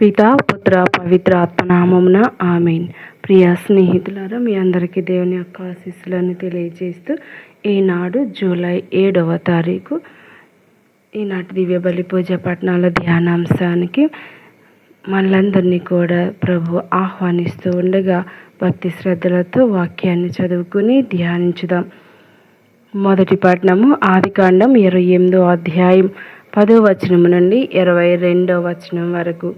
పితా పుత్ర పవిత్ర ఆత్మనామమున ఆమెన్. ప్రియ స్నేహితులారా మీ అందరికీ దేవుని యొక్క ఆశీస్సులను తెలియజేస్తూ ఈనాడు జూలై ఏడవ తారీఖు ఈనాటి దివ్య బలి పూజ పట్టణాల ధ్యానాంశానికి మనందరినీ కూడా ప్రభు ఆహ్వానిస్తూ ఉండగా భక్తి శ్రద్ధలతో వాక్యాన్ని చదువుకుని ధ్యానించుదాం. మొదటి పట్టణము ఆదికాండం ఇరవై ఎనిమిదో అధ్యాయం పదో వచనము నుండి ఇరవై రెండో వచనం వరకు.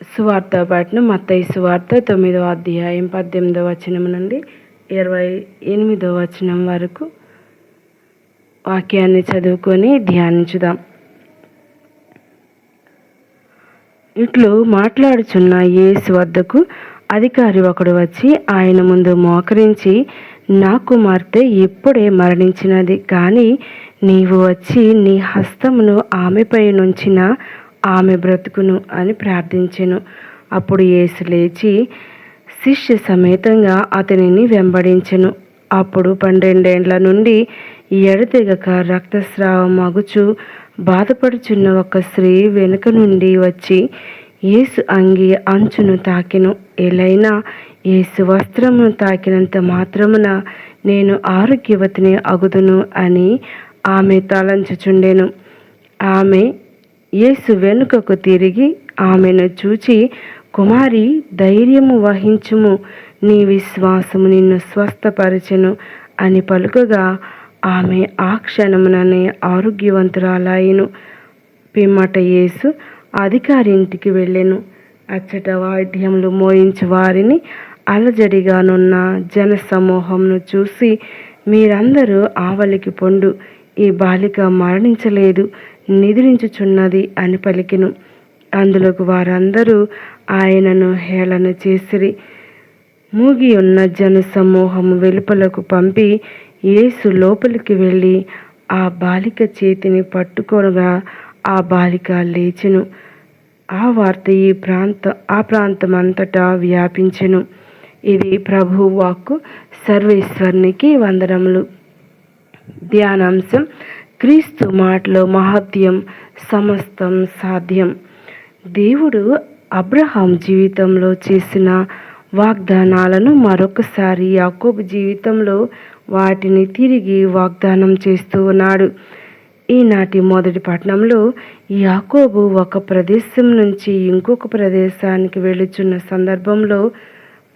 సువార్త పాటను మత్తయి సువార్త తొమ్మిదో అధ్యాయం పద్దెనిమిదో వచనం నుండి ఇరవై ఎనిమిదో వచనం వరకు వాక్యాన్ని చదువుకొని ధ్యానించుదాం. ఇట్లు మాట్లాడుచున్న యేసు వద్దకు అధికారి ఒకడు వచ్చి ఆయన ముందు మోకరించి నా కుమార్తె ఇప్పుడే మరణించినది కానీ నీవు వచ్చి నీ హస్తమును ఆమెపై నుంచిన ఆమె బ్రతుకును అని ప్రార్థించెను. అప్పుడు యేసు లేచి శిష్య సమేతంగా అతనిని వెంబడించెను. అప్పుడు పన్నెండేండ్ల నుండి ఎడతెగక రక్తస్రావం మగుచు బాధపడుచున్న ఒక స్త్రీ వెనుక నుండి వచ్చి యేసు అంగి అంచును తాకెను. ఎలైనా యేసు వస్త్రమును తాకినంత మాత్రమున నేను ఆరోగ్యవతిని అగుదును అని ఆమె తలంచుచుండెను. ఆమె యేసు వెనుకకు తిరిగి ఆమెను చూచి కుమారి ధైర్యము వహించుము. నీ విశ్వాసము నిన్ను స్వస్థపరచెను అని పలుకగా ఆమె ఆ క్షణముననే ఆరోగ్యవంతురాలాయను పిమ్మట యేసు అధికారి ఇంటికి వెళ్ళెను. అచ్చట వాయిద్యములు మోయించు వారిని అలజడిగానున్న జన సమూహంను చూసి మీరందరూ ఆవలికి పొండు. ఈ బాలిక మరణించలేదు. నిద్రించుచున్నది అని పలికిను. అందులోకి వారందరూ ఆయనను హేళన చేసిరి. మూగి ఉన్న జన సమూహము వెలుపలకు పంపి యేసు లోపలికి వెళ్ళి ఆ బాలిక చేతిని పట్టుకొనగా ఆ బాలిక లేచెను. ఆ వార్త ఈ ప్రాంత ఆ ప్రాంతం అంతటా వ్యాపించెను. ఇది ప్రభు వాక్కు సర్వేశ్వరునికి వందనములు. ధ్యానాంశం క్రీస్తు మాటలో మహత్యం సమస్తం సాధ్యం. దేవుడు అబ్రహాం జీవితంలో చేసిన వాగ్దానాలను మరొకసారి యాకోబు జీవితంలో వాటిని తిరిగి వాగ్దానం చేస్తూ ఉన్నాడు. ఈనాటి మొదటి పట్టణంలో యాకోబు ఒక ప్రదేశం నుంచి ఇంకొక ప్రదేశానికి వెళుచున్న సందర్భంలో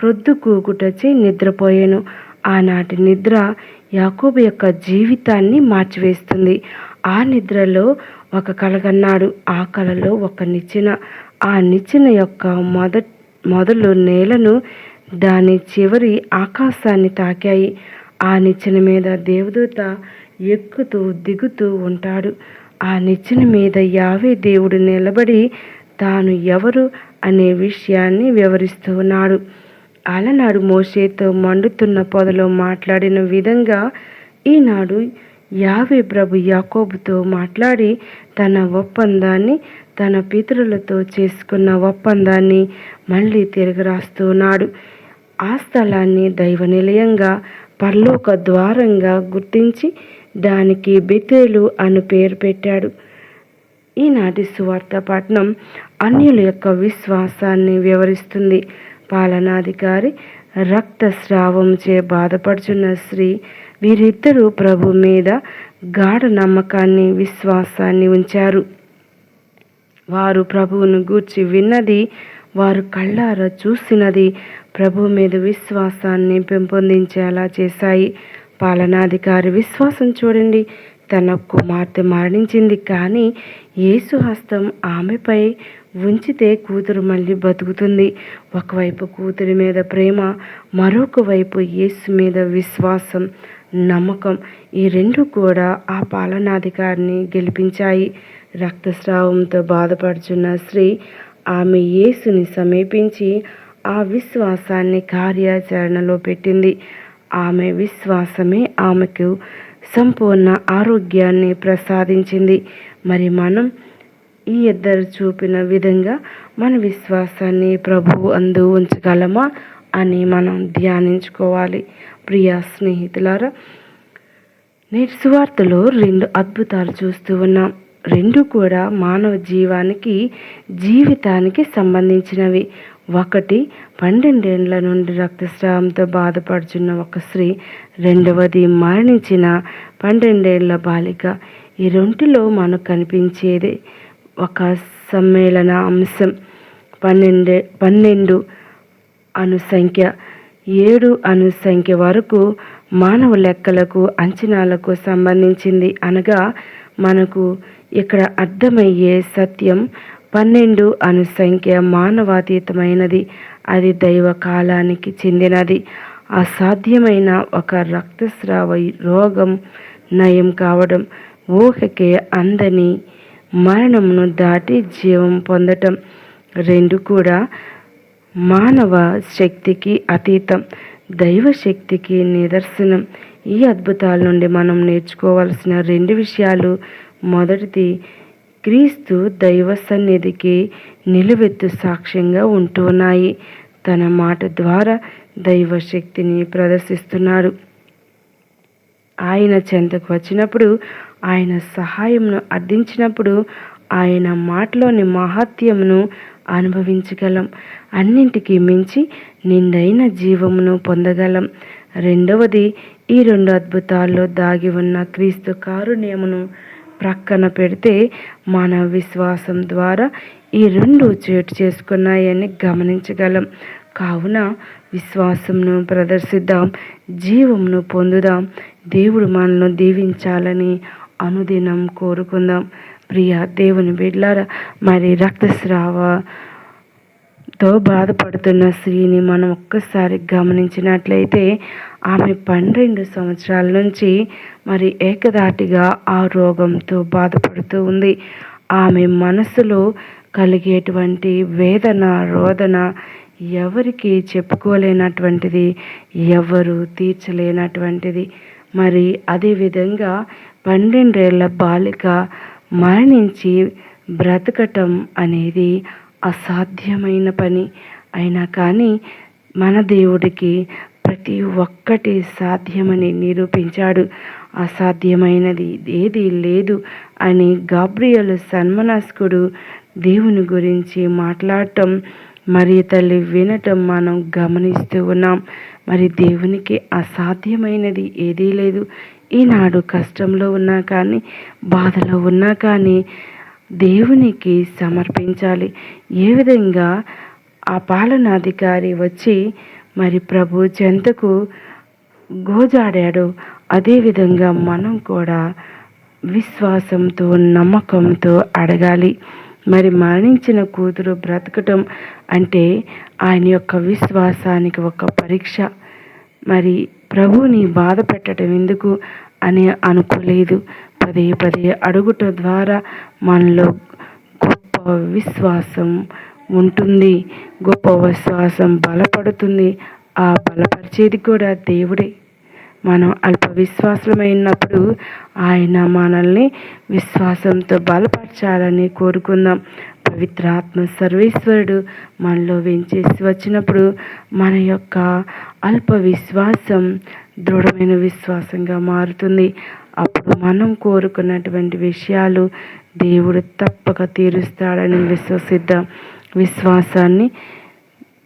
ప్రొద్దు కూకుటచే నిద్రపోయాను. ఆనాటి నిద్ర యాకోబు యొక్క జీవితాన్ని మార్చివేస్తుంది. ఆ నిద్రలో ఒక కలగన్నాడు. ఆ కలలో ఒక నిచ్చెన. ఆ నిచ్చెన యొక్క మొద మొదలు నేలను దాని చివరి ఆకాశాన్ని తాకాయి. ఆ నిచ్చెన మీద దేవదూత ఎక్కుతూ దిగుతూ ఉంటాడు. ఆ నిచ్చెన మీద యావే దేవుడు నిలబడి తాను ఎవరు అనే విషయాన్ని వివరిస్తూ ఉన్నాడు. అలనాడు మోషేతో మండుతున్న పొదలో మాట్లాడిన విధంగా ఈనాడు యావే ప్రభు యాకోబుతో మాట్లాడి తన ఒప్పందాన్ని తన పితరులతో చేసుకున్న ఒప్పందాన్ని మళ్ళీ తిరిగి రాస్తున్నాడు. ఆ స్థలాన్ని దైవ నిలయంగా పర్లోక ద్వారంగా గుర్తించి దానికి బెతేలు అను పేరు పెట్టాడు. ఈనాటి సువార్త పట్నం అన్యుల యొక్క విశ్వాసాన్ని వివరిస్తుంది. పాలనాధికారి రక్తస్రావంచే బాధపడుచున్న స్త్రీ వీరిద్దరూ ప్రభు మీద గాఢ నమ్మకాన్ని విశ్వాసాన్ని ఉంచారు. వారు ప్రభువును గూర్చి విన్నది వారు కళ్ళారా చూసినది ప్రభు మీద విశ్వాసాన్ని పెంపొందించేలా చేశాయి. పాలనాధికారి విశ్వాసం చూడండి తన కుమార్తె మరణించింది కానీ యేసు హస్తం ఆమెపై ఉంచితే కూతురు మళ్ళీ బతుకుతుంది. ఒకవైపు కూతురి మీద ప్రేమ మరొక వైపు యేసు మీద విశ్వాసం నమ్మకం. ఈ రెండు కూడా ఆ పాలనాధికారిని గెలిపించాయి. రక్తస్రావంతో బాధపడుచున్న స్త్రీ ఆమె యేసుని సమీపించి ఆ విశ్వాసాన్ని కార్యాచరణలో పెట్టింది. ఆమె విశ్వాసమే ఆమెకు సంపూర్ణ ఆరోగ్యాన్ని ప్రసాదించింది. మరి మనం ఈ ఇద్దరు చూపిన విధంగా మన విశ్వాసాన్ని ప్రభు అందు ఉంచగలమా అని మనం ధ్యానించుకోవాలి. ప్రియా స్నేహితులారా నేటి సువార్తలో రెండు అద్భుతాలు చూస్తూ ఉన్నాం. రెండు కూడా మానవ జీవానికి జీవితానికి సంబంధించినవి. ఒకటి పన్నెండేండ్ల నుండి రక్తస్రావంతో బాధపడుచున్న ఒక స్త్రీ రెండవది మరణించిన పన్నెండేళ్ళ బాలిక. ఈ రెంటిలో మనకు కనిపించేది ఒక సమ్మేళన అంశం. పన్నెండు పన్నెండు అను సంఖ్య ఏడు అను సంఖ్య వరకు మానవ లెక్కలకు అంచనాలకు సంబంధించింది అనగా మనకు ఇక్కడ అర్థమయ్యే సత్యం పన్నెండు అను సంఖ్య మానవాతీతమైనది. అది దైవ కాలానికి చెందినది. అసాధ్యమైన ఒక రక్తస్రావ రోగం నయం కావడం ఊహకే అందని మరణమును దాటి జీవం పొందటం రెండు కూడా మానవ శక్తికి అతీతం దైవ శక్తికి నిదర్శనం. ఈ అద్భుతాల నుండి మనం నేర్చుకోవాల్సిన రెండు విషయాలు. మొదటిది క్రీస్తు దైవ సన్నిధికి నిలువెత్తు సాక్ష్యంగా ఉంటున్నాయి తన మాట ద్వారా దైవ శక్తిని ప్రదర్శిస్తున్నాడు. ఆయన చెంతకు వచ్చినప్పుడు ఆయన సహాయంను అర్థించినప్పుడు ఆయన మాటలోని మహత్యమును అనుభవించగలం. అన్నింటికీ మించి నిండైన జీవమును పొందగలం. రెండవది ఈ రెండు అద్భుతాల్లో దాగి ఉన్న క్రీస్తు కారుణ్యమును ప్రక్కన పెడితే మన విశ్వాసం ద్వారా ఈ రెండు చేటు చేసుకున్నాయని గమనించగలం. కావున విశ్వాసంను ప్రదర్శిద్దాం జీవంను పొందుదాం. దేవుడు మనల్ని దీవించాలని అనుదినం కోరుకుందాం. ప్రియ దేవుని బిడ్లారా మరి రక్తస్రావతో బాధపడుతున్న స్త్రీని మనం ఒక్కసారి గమనించినట్లయితే ఆమె పన్నెండు సంవత్సరాల నుంచి మరి ఏకదాటిగా ఆ రోగంతో బాధపడుతూ ఉంది. ఆమె మనసులో కలిగేటువంటి వేదన రోదన ఎవరికి చెప్పుకోలేనటువంటిది ఎవరు తీర్చలేనటువంటిది. మరి అదేవిధంగా పన్నెండేళ్ళ బాలిక మరణించి బ్రతకటం అనేది అసాధ్యమైన పని. అయినా కానీ మన దేవుడికి ప్రతి ఒక్కటి సాధ్యమని నిరూపించాడు. అసాధ్యమైనది ఏది లేదు అని గాబ్రియల్ సన్మనస్కుడు దేవుని గురించి మాట్లాడటం మరి తల్లి వినటం మనం గమనిస్తూ ఉన్నాం. మరి దేవునికి అసాధ్యమైనది ఏదీ లేదు. ఈనాడు కష్టంలో ఉన్నా కానీ బాధలో ఉన్నా కానీ దేవునికి సమర్పించాలి. ఏ విధంగా ఆ పాలనాధికారి వచ్చి మరి ప్రభు చెంతకు గోజాడాడు అదేవిధంగా మనం కూడా విశ్వాసంతో నమ్మకంతో అడగాలి. మరి మరణించిన కూతురు బ్రతకటం అంటే ఆయన యొక్క విశ్వాసానికి ఒక పరీక్ష. మరి ప్రభువుని బాధ పెట్టడం ఎందుకు అని అనుకోలేదు. పదే పదే అడుగుట ద్వారా మనలో గొప్ప విశ్వాసం ఉంటుంది. గొప్ప విశ్వాసం బలపడుతుంది. ఆ బలపరిచేది కూడా దేవుడే. మనం అల్ప విశ్వాసమైనప్పుడు ఆయన మనల్ని విశ్వాసంతో బలపరచాలని కోరుకుందాం. పవిత్రాత్మ సర్వేశ్వరుడు మనలో వెంచేసి వచ్చినప్పుడు మన యొక్క అల్ప విశ్వాసం దృఢమైన విశ్వాసంగా మారుతుంది. అప్పుడు మనం కోరుకున్నటువంటి విషయాలు దేవుడు తప్పక తీరుస్తాడని విశ్వసిద్దాం. విశ్వాసాన్ని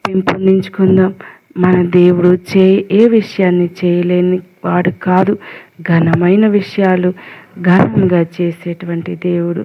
పెంపొందించుకుందాం. మన దేవుడు చే ఏ విషయాన్ని చేయలేని వాడు కాదు. ఘనమైన విషయాలు ఘనంగా చేసేటువంటి దేవుడు.